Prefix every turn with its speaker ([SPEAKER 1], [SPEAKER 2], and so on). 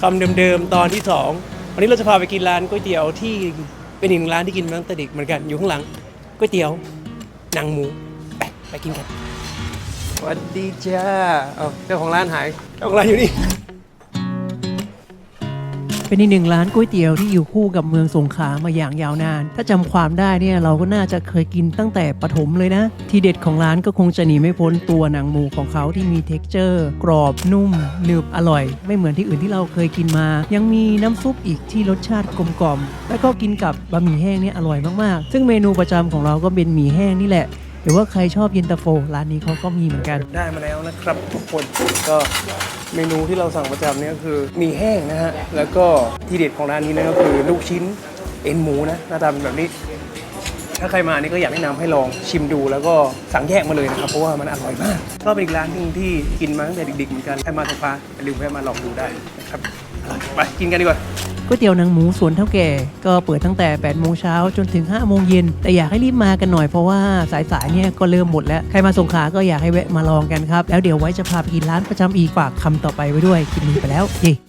[SPEAKER 1] คำเดิมๆตอนที่สองวันนี้เราจะพาไปกินร้านก๋วยเตี๋ยวที่เป็นอีกหนึ่งร้านที่กินมาตั้งแต่เด็กเหมือนกันอยู่ข้างหลังก๋วยเตี๋ยวหนังหมูไปไปกินกันสวัสดีจ้าเอาเจ้าของร้านหายเจ้าของร้านอยู่นี่
[SPEAKER 2] เป็นอีกหนึ่งร้านก๋วยเตี๋ยวที่อยู่คู่กับเมืองสงขลามาอย่างยาวนาน ถ้าจำความได้เนี่ยเราก็น่าจะเคยกินตั้งแต่ปฐมเลยนะ ที่เด็ดของร้านก็คงจะหนีไม่พ้นตัวหนังหมูของเขาที่มีเท็กเจอร์ กรอบนุ่มหนึบอร่อย ไม่เหมือนที่อื่นที่เราเคยกินมา ยังมีน้ำซุปอีกที่รสชาติกลมกล่อมแล้วก็กินกับบะหมี่แห้งเนี่ยอร่อยมากๆ ซึ่งเมนูประจำของเราก็เป็นหมี่แห้งนี่แหละ รือว่าใครชอบเย็นตาโฟร้านนี้เขาก็มีเหมือนกัน
[SPEAKER 1] ได้มาแล้วนะครับทุกคนก็เมนูที่เราสั่งประจำเนี่ยก็คือหมีแห้งนะฮะแล้วก็ที่เด็ดของร้านนี้นะก็คือลูกชิ้นเอ็นหมูนะหน้าตาเป็นแบบนี้ ถ้าใครมานี่ก็อยากแนะนำให้ลองชิมดู แล้วก็สั่งแยกมาเลยนะครับเพราะว่ามันอร่อยมากก็เป็นอีกร้านหนึงที่กินมาตั้งแต่เด็กๆเหมือนกันใครมาสงขลาอย่าลืมแวะมาลองดูได้นะครับไปกินกันดีกว่า
[SPEAKER 2] ก๋วยเตี๋ยวหนังหมูสวนเท่าแก่ ก็เปิดตั้งแต่8โมงเช้าจนถึง5โมงเย็นแต่อยากให้รีบมากันหน่อยเพราะว่าสายๆเนี่ยก็เริ่มหมดแล้ว ใครมาสงขลาก็อยากให้แวะมาลองกันครับ แล้วเดี๋ยวไว้จะพาไปกินร้านประจำอีกฝากคำต่อไปไว้ด้วยกินนี้ไปแล้วเย้